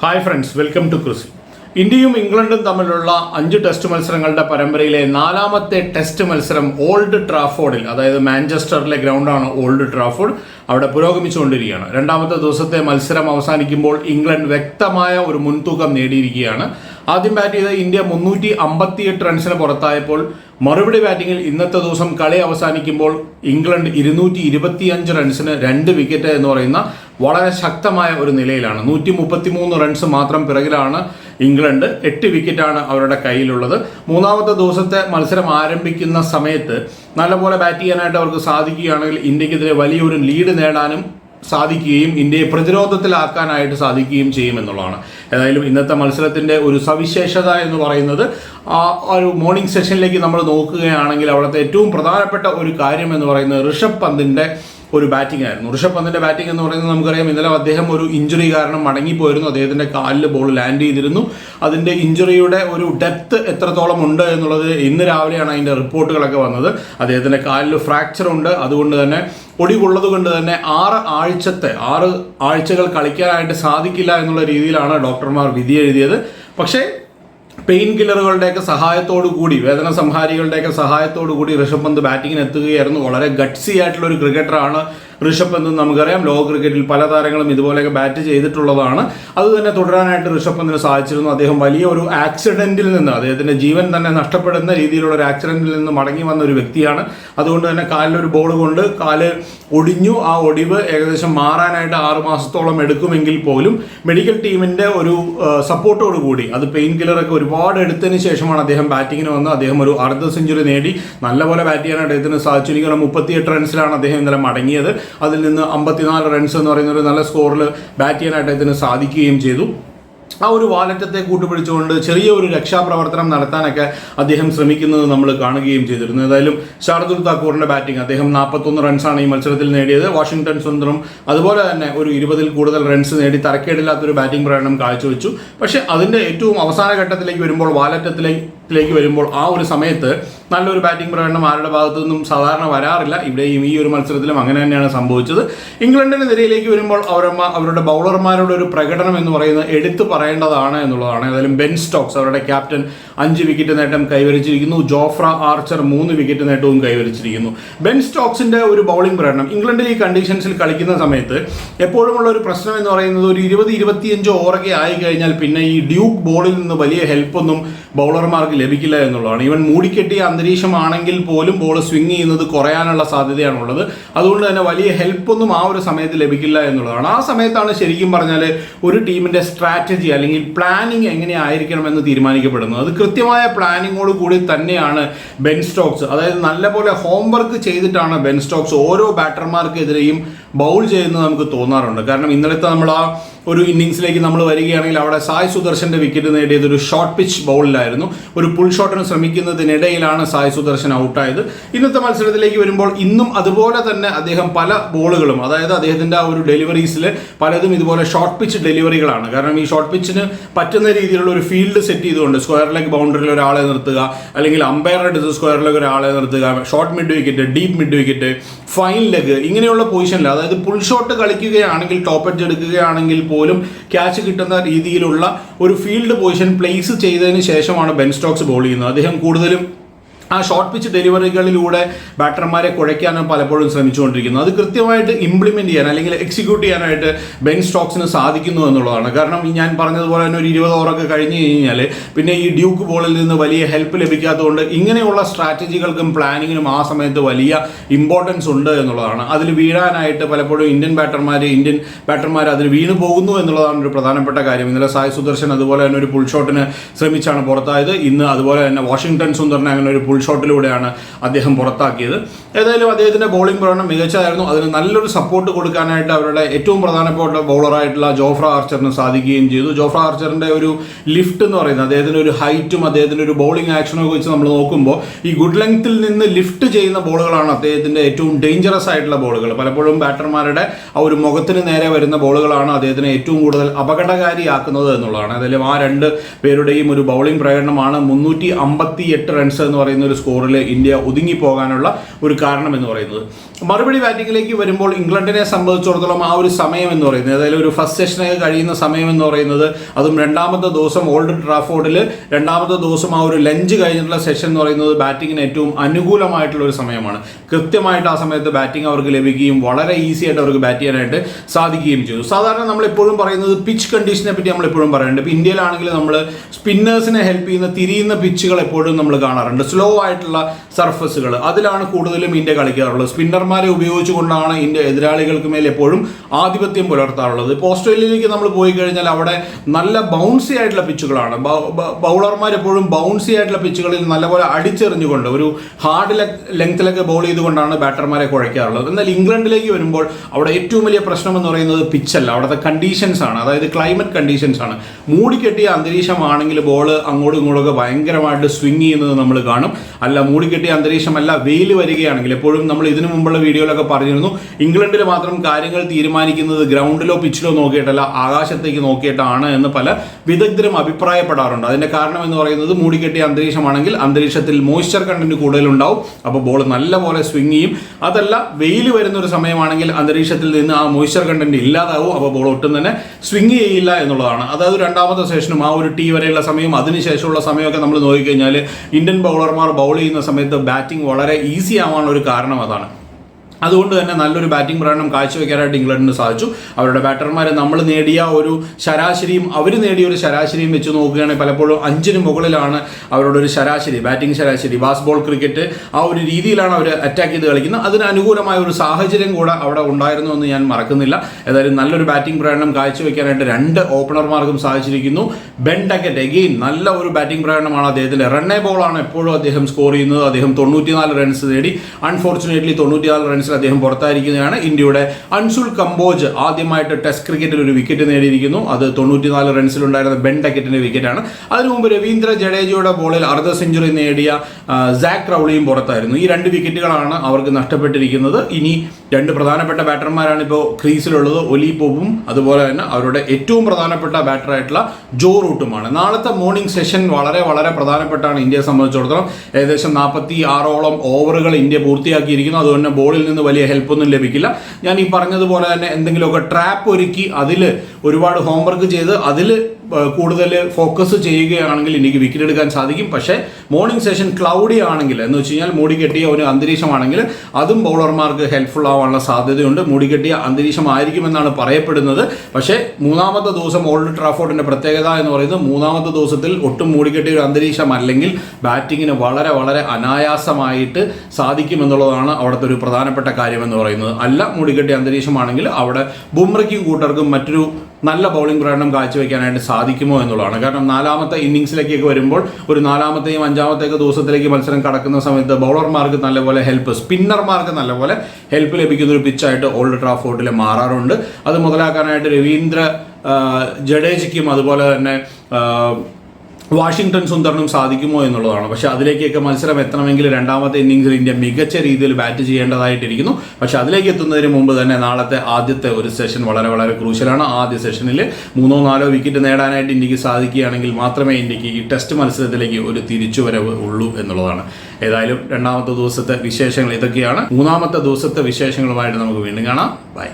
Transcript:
Hi friends welcome to Chris ഇന്ത്യയും ഇംഗ്ലണ്ടും തമ്മിലുള്ള അഞ്ച് ടെസ്റ്റ് മത്സരങ്ങളുടെ പരമ്പരയിലെ നാലാമത്തെ ടെസ്റ്റ് മത്സരം ഓൾഡ് ട്രാഫോർഡിൽ അതായത് മാഞ്ചസ്റ്ററിലെ ഗ്രൗണ്ടാണ് ഓൾഡ് ട്രാഫോർഡ് അവിടെ പുരോഗമിച്ചുകൊണ്ടിരിക്കുകയാണ്. രണ്ടാമത്തെ ദിവസത്തെ മത്സരം അവസാനിക്കുമ്പോൾ ഇംഗ്ലണ്ട് വ്യക്തമായ ഒരു മുൻതൂക്കം നേടിയിരിക്കുകയാണ്. ആദ്യം ബാറ്റ് ചെയ്ത ഇന്ത്യ മുന്നൂറ്റി അമ്പത്തിയെട്ട് റൺസിന് പുറത്തായപ്പോൾ മറുപടി ബാറ്റിംഗിൽ ഇന്നത്തെ ദിവസം കളി അവസാനിക്കുമ്പോൾ ഇംഗ്ലണ്ട് ഇരുന്നൂറ്റി ഇരുപത്തിയഞ്ച് റൺസിന് രണ്ട് വിക്കറ്റ് എന്ന് പറയുന്ന വളരെ ശക്തമായ ഒരു നിലയിലാണ്. നൂറ്റി മുപ്പത്തി മൂന്ന് റൺസ് മാത്രം പിറകിലാണ് ഇംഗ്ലണ്ട്. എട്ട് വിക്കറ്റാണ് അവരുടെ കയ്യിലുള്ളത്. മൂന്നാമത്തെ ദിവസത്തെ മത്സരം ആരംഭിക്കുന്ന സമയത്ത് നല്ലപോലെ ബാറ്റ് ചെയ്യാനായിട്ട് അവർക്ക് സാധിക്കുകയാണെങ്കിൽ ഇന്ത്യക്കെതിരെ വലിയൊരു ലീഡ് നേടാനും സാധിക്കുകയും ഇന്ത്യയെ പ്രതിരോധത്തിലാക്കാനായിട്ട് സാധിക്കുകയും ചെയ്യുമെന്നുള്ളതാണ് ഏതായാലും ഇന്നത്തെ മത്സരത്തിന്റെ ഒരു സവിശേഷത എന്ന് പറയുന്നത് ആ ഒരു മോർണിംഗ് സെഷനിലേക്ക് നമ്മൾ നോക്കുകയാണെങ്കിൽ അവിടുത്തെ ഏറ്റവും പ്രധാനപ്പെട്ട ഒരു കാര്യം എന്ന് പറയുന്നത് ഋഷഭ് പന്തിന്റെ ഒരു ബാറ്റിംഗ് ആയിരുന്നു. ഋഷഭ് പന്തിന്റെ ബാറ്റിംഗ് എന്ന് പറയുന്നത് നമുക്കറിയാം ഇന്നലെ അദ്ദേഹം ഒരു ഇഞ്ചുറി കാരണം മടങ്ങിപ്പോയിരുന്നു. അദ്ദേഹത്തിന്റെ കാലിൽ ബോൾ ലാൻഡ് ചെയ്തിരുന്നു. അതിന്റെ ഇഞ്ചുറിയുടെ ഒരു ഡെപ്ത് എത്രത്തോളം ഉണ്ട് എന്നുള്ളത് ഇന്ന് രാവിലെയാണ് അതിന്റെ റിപ്പോർട്ടുകളൊക്കെ വന്നത്. അദ്ദേഹത്തിന്റെ കാലിൽ ഫ്രാക്ചർ ഉണ്ട്. അതുകൊണ്ട് തന്നെ ഒടിവുള്ളത് കൊണ്ട് തന്നെ ആറ് ആഴ്ചത്തെ ആറ് ആഴ്ചകൾ കളിക്കാനായിട്ട് സാധിക്കില്ല എന്നുള്ള രീതിയിലാണ് ഡോക്ടർമാർ വിധി എഴുതിയത്. പക്ഷേ പെയിൻ കില്ലറുകളുടെയൊക്കെ സഹായത്തോടു കൂടി വേദന സംഹാരികളുടെയൊക്കെ സഹായത്തോടു കൂടി ഋഷഭ് പന്ത് ബാറ്റിങ്ങിന് എത്തുകയായിരുന്നു വളരെ ഗട്സി ആയിട്ടുള്ള ഒരു ക്രിക്കറ്ററാണ് ഋഷഭ് പന്ത് നമുക്കറിയാം. ലോക ക്രിക്കറ്റിൽ പല താരങ്ങളും ഇതുപോലെയൊക്കെ ബാറ്റ് ചെയ്തിട്ടുള്ളതാണ്. അത് തന്നെ തുടരാനായിട്ട് ഋഷഭ് പന്തിന് സാധിച്ചിരുന്നു? അദ്ദേഹം വലിയ ഒരു ആക്സിഡന്റിൽ നിന്ന് അദ്ദേഹത്തിന്റെ ജീവൻ തന്നെ നഷ്ടപ്പെടുന്ന രീതിയിലുള്ള ഒരു ആക്സിഡന്റിൽ നിന്ന് മടങ്ങി വന്ന ഒരു വ്യക്തിയാണ്. അതുകൊണ്ട് തന്നെ കാലിലൊരു ബോൾ കൊണ്ട് കാൽ ഒടിഞ്ഞു. ആ ഒടിവ് ഏകദേശം മാറാനായിട്ട് ആറു മാസത്തോളം എടുക്കുമെങ്കിൽ പോലും മെഡിക്കൽ ടീമിന്റെ ഒരു സപ്പോർട്ടോട് കൂടി അത് പെയിൻ കില്ലറൊക്കെ ഒരുപാട് എടുത്തതിന് ശേഷമാണ് അദ്ദേഹം ബാറ്റിങ്ങിന് വന്ന് അദ്ദേഹം ഒരു അർദ്ധ സെഞ്ചുറി നേടി. നല്ലപോലെ ബാറ്റ് ചെയ്യാൻ അദ്ദേഹത്തിന് സാധിച്ചു എനിക്ക് മുപ്പത്തിയെട്ട് റൺസിലാണ് അദ്ദേഹം ഇന്നലെ മടങ്ങിയത്. അതിൽ നിന്ന് അമ്പത്തിനാല് റൺസ് എന്ന് പറയുന്ന ഒരു നല്ല സ്കോറിൽ ബാറ്റ് ചെയ്യാനായിട്ട് അദ്ദേഹത്തിന് സാധിക്കുകയും ചെയ്തു. ആ ഒരു വാലറ്റത്തെ കൂട്ടുപിടിച്ചുകൊണ്ട് ചെറിയ ഒരു രക്ഷാപ്രവർത്തനം നടത്താനൊക്കെ അദ്ദേഹം ശ്രമിക്കുന്നത് നമ്മൾ കാണുകയും ചെയ്തിരുന്നു. ഏതായാലും ഷാർദുൽ താക്കൂറിന്റെ ബാറ്റിംഗ് അദ്ദേഹം നാൽപ്പത്തൊന്ന് റൺസാണ് ഈ മത്സരത്തിൽ നേടിയത്. വാഷിംഗ്ടൺ സുന്ദറും അതുപോലെ തന്നെ ഒരു ഇരുപതിൽ കൂടുതൽ റൺസ് നേടി തരക്കേടില്ലാത്തൊരു ബാറ്റിംഗ് പ്രകടനം കാഴ്ചവെച്ചു. പക്ഷേ അതിന്റെ ഏറ്റവും അവസാന ഘട്ടത്തിലേക്ക് വരുമ്പോൾ വാലറ്റത്തിലേക്ക് ലേക്ക് വരുമ്പോൾ ആ ഒരു സമയത്ത് നല്ലൊരു ബാറ്റിംഗ് പ്രകടനം ആരുടെ ഭാഗത്തു നിന്നും സാധാരണ വരാറില്ല. ഇവിടെയും ഈ ഒരു മത്സരത്തിലും അങ്ങനെ തന്നെയാണ് സംഭവിച്ചത്. ഇംഗ്ലണ്ടിന് നിരയിലേക്ക് വരുമ്പോൾ അവരമ്മ അവരുടെ ബൗളർമാരുടെ ഒരു പ്രകടനം എന്ന് പറയുന്നത് എടുത്തു പറയേണ്ടതാണ് എന്നുള്ളതാണ്. ഏതായാലും ബെൻ സ്റ്റോക്സ് അവരുടെ ക്യാപ്റ്റൻ അഞ്ച് വിക്കറ്റ് നേട്ടം കൈവരിച്ചിരിക്കുന്നു. ജോഫ്ര ആർച്ചർ മൂന്ന് വിക്കറ്റ് നേട്ടവും കൈവരിച്ചിരിക്കുന്നു. ബെൻ സ്റ്റോക്സിന്റെ ഒരു ബൗളിംഗ് പ്രകടനം ഇംഗ്ലണ്ടിൽ ഈ കണ്ടീഷൻസിൽ കളിക്കുന്ന സമയത്ത് എപ്പോഴുമുള്ള ഒരു പ്രശ്നം എന്ന് പറയുന്നത് ഒരു ഇരുപത് ഇരുപത്തിയഞ്ച് ഓവറൊക്കെ ആയി കഴിഞ്ഞാൽ പിന്നെ ഈ ഡ്യൂക്ക് ബോളിൽ നിന്ന് വലിയ ഹെൽപ്പൊന്നും ബൗളർമാർക്ക് ലഭിക്കില്ല എന്നുള്ളതാണ്. ഈവൻ മൂടിക്കെട്ടിയ അന്തരീക്ഷമാണെങ്കിൽ പോലും ബോൾ സ്വിങ് ചെയ്യുന്നത് കുറയാനുള്ള സാധ്യതയാണുള്ളത്. അതുകൊണ്ട് തന്നെ വലിയ ഹെൽപ്പൊന്നും ആ ഒരു സമയത്ത് ലഭിക്കില്ല എന്നുള്ളതാണ്. ആ സമയത്താണ് ശരിക്കും പറഞ്ഞാൽ ഒരു ടീമിന്റെ സ്ട്രാറ്റജി അല്ലെങ്കിൽ പ്ലാനിങ് എങ്ങനെയായിരിക്കണമെന്ന് തീരുമാനിക്കപ്പെടുന്നത്. അത് കൃത്യമായ പ്ലാനിങ്ങോട് കൂടി തന്നെയാണ് ബെൻ സ്റ്റോക്സ് അതായത് നല്ലപോലെ ഹോംവർക്ക് ചെയ്തിട്ടാണ് ബെൻ സ്റ്റോക്സ് ഓരോ ബാറ്റർമാർക്കെതിരെയും ബൗൾ ചെയ്യുന്നത് നമുക്ക് തോന്നാറുണ്ട്. കാരണം ഇന്നലത്തെ നമ്മൾ ആ ഒരു ഇന്നിങ്സിലേക്ക് നമ്മൾ വരികയാണെങ്കിൽ അവിടെ സായ് സുദർശന്റെ വിക്കറ്റ് നേടിയത് ഒരു ഷോർട്ട് പിച്ച് ബൗളിലായിരുന്നു ഒരു പുൾ ഷോട്ടിന് ശ്രമിക്കുന്നതിനിടയിലാണ് സായ് സുദർശൻ ഔട്ടായത് ഇന്നത്തെ മത്സരത്തിലേക്ക് വരുമ്പോൾ ഇന്നും അതുപോലെ തന്നെ അദ്ദേഹം പല ബോളുകളും അതായത് അദ്ദേഹത്തിന്റെ ആ ഒരു ഡെലിവറീസിൽ പലതും ഇതുപോലെ ഷോർട്ട് പിച്ച് ഡെലിവറികളാണ് കാരണം ഈ ഷോർട്ട് പിച്ചിന് പറ്റുന്ന രീതിയിലുള്ള ഒരു ഫീൽഡ് സെറ്റ് ചെയ്തുകൊണ്ട് സ്ക്വയർ ലെഗ് ബൗണ്ടറിയിൽ ഒരാളെ നിർത്തുക അല്ലെങ്കിൽ അമ്പയറുടെ അടുത്ത് സ്ക്വയർ ലെഗ് ഒരാളെ നിർത്തുക short mid wicket deep mid wicket fine leg ഇങ്ങനെയുള്ള പൊസിഷനിൽ അതായത് പുൾ ഷോട്ട് കളിക്കുകയാണെങ്കിൽ ടോപ്പ് എഡ്ജ് എടുക്കുകയാണെങ്കിൽ പോലും ക്യാച്ച് കിട്ടുന്ന രീതിയിലുള്ള ഒരു ഫീൽഡ് പൊസിഷൻ പ്ലേസ് ചെയ്തതിന് ശേഷമാണ് ബെൻ സ്റ്റോക്സ് ബോൾ ചെയ്യുന്നത്. അദ്ദേഹം കൂടുതലും ആ ഷോർട്ട് പിച്ച് ഡെലിവറികളിലൂടെ ബാറ്റർമാരെ കുഴയ്ക്കാനും പലപ്പോഴും ശ്രമിച്ചുകൊണ്ടിരിക്കുന്നു. അത് കൃത്യമായിട്ട് ഇംപ്ലിമെന്റ് ചെയ്യാൻ അല്ലെങ്കിൽ എക്സിക്യൂട്ട് ചെയ്യാനായിട്ട് ബെൻ സ്റ്റോക്സിന് സാധിക്കുന്നു എന്നുള്ളതാണ്. കാരണം ഞാൻ പറഞ്ഞതുപോലെ തന്നെ ഒരു ഇരുപത് ഓവറൊക്കെ കഴിഞ്ഞ് കഴിഞ്ഞാൽ പിന്നെ ഈ ഡ്യൂക്ക് ബോളിൽ നിന്ന് വലിയ ഹെൽപ്പ് ലഭിക്കാത്തതുകൊണ്ട് ഇങ്ങനെയുള്ള സ്ട്രാറ്റജികൾക്കും പ്ലാനിങ്ങിനും ആ സമയത്ത് വലിയ ഇമ്പോർട്ടൻസ് ഉണ്ട് എന്നുള്ളതാണ്. അതിൽ വീഴാനായിട്ട് പലപ്പോഴും ഇന്ത്യൻ ബാറ്റർമാർ ഇന്ത്യൻ ബാറ്റർമാർ അതിൽ വീണു പോകുന്നു എന്നുള്ളതാണ് ഒരു പ്രധാനപ്പെട്ട കാര്യം. ഇന്നലെ സായ് സുദർശൻ അതുപോലെ തന്നെ ഒരു പുൾ ഷോട്ടിന് ശ്രമിച്ചാണ് പുറത്തായത്. ഇന്ന് അതുപോലെ തന്നെ വാഷിംഗ്ടൺ സുന്ദറിനെ അങ്ങനെ ഒരു പുൾ ഷോട്ടിലൂടെയാണ് അദ്ദേഹം പുറത്താക്കിയത്. ഏതായാലും അദ്ദേഹത്തിന്റെ ബോളിംഗ് പ്രകടനം മികച്ചതായിരുന്നു. അതിന് നല്ലൊരു സപ്പോർട്ട് കൊടുക്കാനായിട്ട് അവരുടെ ഏറ്റവും പ്രധാനപ്പെട്ട ബൗളറായിട്ടുള്ള ജോഫ്ര ആർച്ചറിന് സാധിക്കുകയും ചെയ്തു. ജോഫ്ര ആർച്ചറിന്റെ ഒരു ലിഫ്റ്റ് എന്ന് പറയുന്നത് അദ്ദേഹത്തിന്റെ ഒരു ഹൈറ്റും അദ്ദേഹത്തിന്റെ ഒരു ബോളിംഗ് ആക്ഷനും ഒക്കെ വെച്ച് നമ്മൾ നോക്കുമ്പോൾ ഈ ഗുഡ് ലെങ്ത്തിൽ നിന്ന് ലിഫ്റ്റ് ചെയ്യുന്ന ബോളുകളാണ് അദ്ദേഹത്തിന്റെ ഏറ്റവും ഡേഞ്ചറസ് ആയിട്ടുള്ള ബോളുകൾ പലപ്പോഴും ബാറ്റർമാരുടെ ആ ഒരു മുഖത്തിന് നേരെ വരുന്ന ബോളുകളാണ് അദ്ദേഹത്തിനെ ഏറ്റവും കൂടുതൽ അപകടകാരിയാക്കുന്നത് എന്നുള്ളതാണ്. ഏതായാലും ആ രണ്ട് പേരുടെയും ഒരു ബൗളിംഗ് പ്രകടനമാണ്. മുന്നൂറ്റി അമ്പത്തി എട്ട് റൺസ് എന്ന് പറയുന്ന ഒരു സ്കോറിൽ ഇന്ത്യ ഒതുങ്ങിപ്പോകാനുള്ള ഒരു കാരണം എന്ന് പറയുന്നത്. മറുപടി ബാറ്റിങ്ങിലേക്ക് വരുമ്പോൾ ഇംഗ്ലണ്ടിനെ സംബന്ധിച്ചിടത്തോളം ആ ഒരു സമയം എന്ന് പറയുന്നത് അതായത് ഒരു ഫസ്റ്റ് സെഷനൊക്കെ കഴിയുന്ന സമയം എന്ന് പറയുന്നത് അതും രണ്ടാമത്തെ ദിവസം ഓൾഡ് ട്രാഫോർഡിൽ രണ്ടാമത്തെ ദിവസം ആ ഒരു ലഞ്ച് കഴിഞ്ഞിട്ടുള്ള സെഷൻ എന്ന് പറയുന്നത് ബാറ്റിങ്ങിന് ഏറ്റവും അനുകൂലമായിട്ടുള്ള ഒരു സമയമാണ്. കൃത്യമായിട്ട് ആ സമയത്ത് ബാറ്റിംഗ് അവർക്ക് ലഭിക്കുകയും വളരെ ഈസി ആയിട്ട് അവർക്ക് ബാറ്റ് ചെയ്യാനായിട്ട് സാധിക്കുകയും ചെയ്തു. സാധാരണ നമ്മൾ എപ്പോഴും പറയുന്നത് പിച്ച് കണ്ടീഷനെ പറ്റി നമ്മൾ എപ്പോഴും പറയുന്നുണ്ട് ഇപ്പോൾ ഇന്ത്യയിലാണെങ്കിൽ നമ്മൾ സ്പിന്നേഴ്സിനെ ഹെൽപ്പ് ചെയ്യുന്ന തിരിയുന്ന പിച്ചുകൾ എപ്പോഴും നമ്മൾ കാണാറുണ്ട്. സ്ലോ ആയിട്ടുള്ള സർഫസുകൾ അതിലാണ് കൂടുതലും ഇന്ത്യ കളിക്കാറുള്ളത്. സ്പിന്നർമാരെ ഉപയോഗിച്ചുകൊണ്ടാണ് ഇന്ത്യ എതിരാളികൾക്ക് മേൽ എപ്പോഴും ആധിപത്യം പുലർത്താറുള്ളത്. ഇപ്പോൾ ഓസ്ട്രേലിയയിലേക്ക് നമ്മൾ പോയി കഴിഞ്ഞാൽ അവിടെ നല്ല ബൗൺസി ആയിട്ടുള്ള പിച്ചുകളാണ് ബൗളർമാർ എപ്പോഴും ബൗൺസി ആയിട്ടുള്ള പിച്ചുകളിൽ നല്ലപോലെ അടിച്ചെറിഞ്ഞുകൊണ്ട് ഒരു ഹാർഡ് ലെങ്ത്തിലൊക്കെ ബോൾ ചെയ്തുകൊണ്ടാണ് ബാറ്റർമാരെ കുഴയ്ക്കാറുള്ളത്. എന്നാൽ ഇംഗ്ലണ്ടിലേക്ക് വരുമ്പോൾ അവിടെ ഏറ്റവും വലിയ പ്രശ്നം എന്ന് പറയുന്നത് പിച്ചല്ല അവിടുത്തെ കണ്ടീഷൻസ് ആണ്. അതായത് ക്ലൈമറ്റ് കണ്ടീഷൻസ് ആണ്. മൂടിക്കെട്ടിയ അന്തരീക്ഷമാണെങ്കിൽ ബോൾ അങ്ങോട്ടും ഇങ്ങോട്ടൊക്കെ ഭയങ്കരമായിട്ട് സ്വിങ് ചെയ്യുന്നത് നമ്മൾ കാണും. അല്ല മൂടിക്കെട്ടിയ അന്തരീക്ഷമല്ല വെയിൽ വരികയാണെങ്കിൽ എപ്പോഴും നമ്മൾ ഇതിനു മുമ്പുള്ള വീഡിയോയിലൊക്കെ പറഞ്ഞിരുന്നു. ഇംഗ്ലണ്ടിൽ മാത്രം കാര്യങ്ങൾ തീരുമാനിക്കുന്നത് ഗ്രൗണ്ടിലോ പിച്ചിലോ നോക്കിയിട്ടല്ല ആകാശത്തേക്ക് നോക്കിയിട്ടാണ് എന്ന് പല വിദഗ്ധരും അഭിപ്രായപ്പെടാറുണ്ട്. അതിന്റെ കാരണം എന്ന് പറയുന്നത് മൂടിക്കെട്ടിയ അന്തരീക്ഷമാണെങ്കിൽ അന്തരീക്ഷത്തിൽ മോയ്സ്ചർ കണ്ടന്റ് കൂടുതലുണ്ടാവും. അപ്പോൾ ബോൾ നല്ലപോലെ സ്വിങ് ചെയ്യും. അതല്ല വെയിൽ വരുന്ന ഒരു സമയമാണെങ്കിൽ അന്തരീക്ഷത്തിൽ നിന്ന് ആ മോയ്സ്ചർ കണ്ടന്റ് ഇല്ലാതാവും. അപ്പോൾ ബോൾ ഒട്ടും തന്നെ സ്വിങ് ചെയ്യില്ല എന്നുള്ളതാണ്. അതായത് രണ്ടാമത്തെ സെഷനും ആ ഒരു ടീ വരെയുള്ള സമയം അതിനുശേഷമുള്ള സമയമൊക്കെ നമ്മൾ നോക്കിക്കഴിഞ്ഞാൽ ഇന്ത്യൻ ബൗളർമാർ ബൗൾ ചെയ്യുന്ന സമയത്ത് ബാറ്റിംഗ് വളരെ ഈസി ആവാനുള്ള ഒരു കാരണം അതാണ്. അതുകൊണ്ട് തന്നെ നല്ലൊരു ബാറ്റിംഗ് പ്രകടനം കാഴ്ചവെക്കാനായിട്ട് ഇംഗ്ലണ്ടിന് സാധിച്ചു. അവരുടെ ബാറ്റർമാരെ നമ്മൾ നേടിയ ഒരു ശരാശരിയും അവർ നേടിയ ഒരു ശരാശരിയും വെച്ച് നോക്കുകയാണെങ്കിൽ പലപ്പോഴും അഞ്ചിന് മുകളിലാണ് അവരുടെ ഒരു ശരാശരി ബാറ്റിംഗ് ശരാശരി ബാസ് ബോൾ ക്രിക്കറ്റ് ആ ഒരു രീതിയിലാണ് അവർ അറ്റാക്ക് ചെയ്ത് കളിക്കുന്നത്. അതിന് അനുകൂലമായ ഒരു സാഹചര്യം കൂടെ അവിടെ ഉണ്ടായിരുന്നു എന്ന് ഞാൻ മറക്കുന്നില്ല. ഏതായാലും നല്ലൊരു ബാറ്റിംഗ് പ്രകടനം കാഴ്ചവെക്കാനായിട്ട് രണ്ട് ഓപ്പണർമാർക്കും സാധിച്ചിരിക്കുന്നു. ബെൻ ഡക്കറ്റ് എഗെയിൻ നല്ല ഒരു ബാറ്റിംഗ് പ്രകടനമാണ് അദ്ദേഹത്തിന്റെ. റണ്ണേ ബോളാണ് എപ്പോഴും അദ്ദേഹം സ്കോർ ചെയ്യുന്നത്. അദ്ദേഹം തൊണ്ണൂറ്റിനാല് റൺസ് നേടി. അൺഫോർച്ചുനേറ്റ്ലി തൊണ്ണൂറ്റിനാല് റൺസിൽ അദ്ദേഹം പുറത്തായിരിക്കുന്നതാണ് ഇന്ത്യയുടെ അൻസുൽ കംബോജ് ആദ്യമായിട്ട് ടെസ്റ്റ് ക്രിക്കറ്റിൽ ഒരു വിക്കറ്റ് നേടിയിരിക്കുന്നു. അത് തൊണ്ണൂറ്റിനാല് റൺസിലുണ്ടായിരുന്ന ബെൻ ഡക്കറ്റിന്റെ വിക്കറ്റാണ് അതിനു മുമ്പ് രവീന്ദ്ര ജഡേജയുടെ ബോളിൽ അർദ്ധ സെഞ്ചുറി നേടിയ സാക് റൗളിയും പുറത്തായിരുന്നു. ഈ രണ്ട് വിക്കറ്റുകളാണ് അവർക്ക് നഷ്ടപ്പെട്ടിരിക്കുന്നത്. ഇനി രണ്ട് പ്രധാനപ്പെട്ട ബാറ്റർമാരാണ് ഇപ്പോൾ ക്രീസിലുള്ളത്. ഒലി പോപ്പും അതുപോലെ തന്നെ അവരുടെ ഏറ്റവും പ്രധാനപ്പെട്ട ബാറ്ററായിട്ടുള്ള ജോ റൂട്ടുമാണ്. നാളത്തെ മോർണിംഗ് സെഷൻ വളരെ വളരെ പ്രധാനപ്പെട്ടാണ് ഇന്ത്യയെ സംബന്ധിച്ചിടത്തോളം. ഏകദേശം നാൽപ്പത്തി ആറോളം ഓവറുകൾ ഇന്ത്യ പൂർത്തിയാക്കിയിരിക്കുന്നു. അതുകൊണ്ട് ബോളിൽ നിന്ന് വലിയ ഹെൽപ്പൊന്നും ലഭിക്കില്ല. ഞാൻ ഈ പറഞ്ഞതുപോലെ തന്നെ എന്തെങ്കിലുമൊക്കെ ട്രാപ്പ് ഒരുക്കി അതിൽ ഒരുപാട് ഹോംവർക്ക് ചെയ്ത് അതിൽ കൂടുതൽ ഫോക്കസ് ചെയ്യുകയാണെങ്കിൽ എനിക്ക് വിക്കറ്റ് എടുക്കാൻ സാധിക്കും. പക്ഷേ മോർണിംഗ് സെഷൻ ക്ലൗഡി ആണെങ്കിൽ എന്ന് വെച്ച് കഴിഞ്ഞാൽ മൂടി കെട്ടിയ ഒരു അന്തരീക്ഷമാണെങ്കിൽ അതും ബൗളർമാർക്ക് ഹെൽപ്ഫുൾ ആവാനുള്ള സാധ്യതയുണ്ട്. മൂടി കെട്ടിയ അന്തരീക്ഷമായിരിക്കുമെന്നാണ് പറയപ്പെടുന്നത്. പക്ഷേ മൂന്നാമത്തെ ദിവസം ഓൾഡ് ട്രാഫോർഡിന്റെ പ്രത്യേകത എന്ന് പറയുന്നത് മൂന്നാമത്തെ ദിവസത്തിൽ ഒട്ടും മൂടിക്കെട്ടിയ ഒരു അന്തരീക്ഷം അല്ലെങ്കിൽ ബാറ്റിങ്ങിന് വളരെ വളരെ അനായാസമായിട്ട് സാധിക്കുമെന്നുള്ളതാണ് അവിടുത്തെ ഒരു പ്രധാനപ്പെട്ട കാര്യം എന്ന് പറയുന്നത് അല്ല മൂടിക്കെട്ടിയ അന്തരീക്ഷമാണെങ്കിൽ അവിടെ ബുംറയ്ക്കും കൂട്ടർക്കും മറ്റൊരു നല്ല ബൗളിംഗ് പ്രകടനം കാഴ്ചവെക്കാനായിട്ട് സാധിക്കുമോ എന്നുള്ളതാണ്. കാരണം നാലാമത്തെ ഇന്നിങ്സിലേക്കൊക്കെ വരുമ്പോൾ ഒരു നാലാമത്തെയും അഞ്ചാമത്തെയൊക്കെ ദിവസത്തിലേക്ക് മത്സരം കടക്കുന്ന സമയത്ത് ബൗളർമാർക്ക് നല്ലപോലെ ഹെൽപ്പ് സ്പിന്നർമാർക്ക് നല്ലപോലെ ഹെൽപ്പ് ലഭിക്കുന്ന ഒരു പിച്ചായിട്ട് ഓൾഡ് ട്രാഫോർഡിൽ മാറാറുണ്ട്. അത് മുതലാക്കാനായിട്ട് രവീന്ദ്ര ജഡേജയ്ക്കും അതുപോലെ തന്നെ ആ, വാഷിംഗ്ടൺ സുന്ദറിനും സാധിക്കുമോ എന്നുള്ളതാണ്. പക്ഷേ അതിലേക്കൊക്കെ മത്സരം എത്തണമെങ്കിൽ രണ്ടാമത്തെ ഇന്നിംഗ്സിൽ ഇന്ത്യ മികച്ച രീതിയിൽ ബാറ്റ് ചെയ്യേണ്ടതായിട്ടിരിക്കുന്നു. പക്ഷേ അതിലേക്ക് എത്തുന്നതിന് മുമ്പ് തന്നെ നാളത്തെ ആദ്യത്തെ ഒരു സെഷൻ വളരെ വളരെ ക്രൂഷ്യലാണ്. ആദ്യ സെഷനിൽ മൂന്നോ നാലോ വിക്കറ്റ് നേടാനായിട്ട് ഇന്ത്യയ്ക്ക് സാധിക്കുകയാണെങ്കിൽ മാത്രമേ ഇന്ത്യയ്ക്ക് ഈ ടെസ്റ്റ് മത്സരത്തിലേക്ക് ഒരു തിരിച്ചുവരവ് ഉള്ളൂ എന്നുള്ളതാണ്. ഏതായാലും രണ്ടാമത്തെ ദിവസത്തെ വിശേഷങ്ങൾ ഇതൊക്കെയാണ്. മൂന്നാമത്തെ ദിവസത്തെ വിശേഷങ്ങളുമായിട്ട് നമുക്ക് വീണ്ടും കാണാം. ബൈ.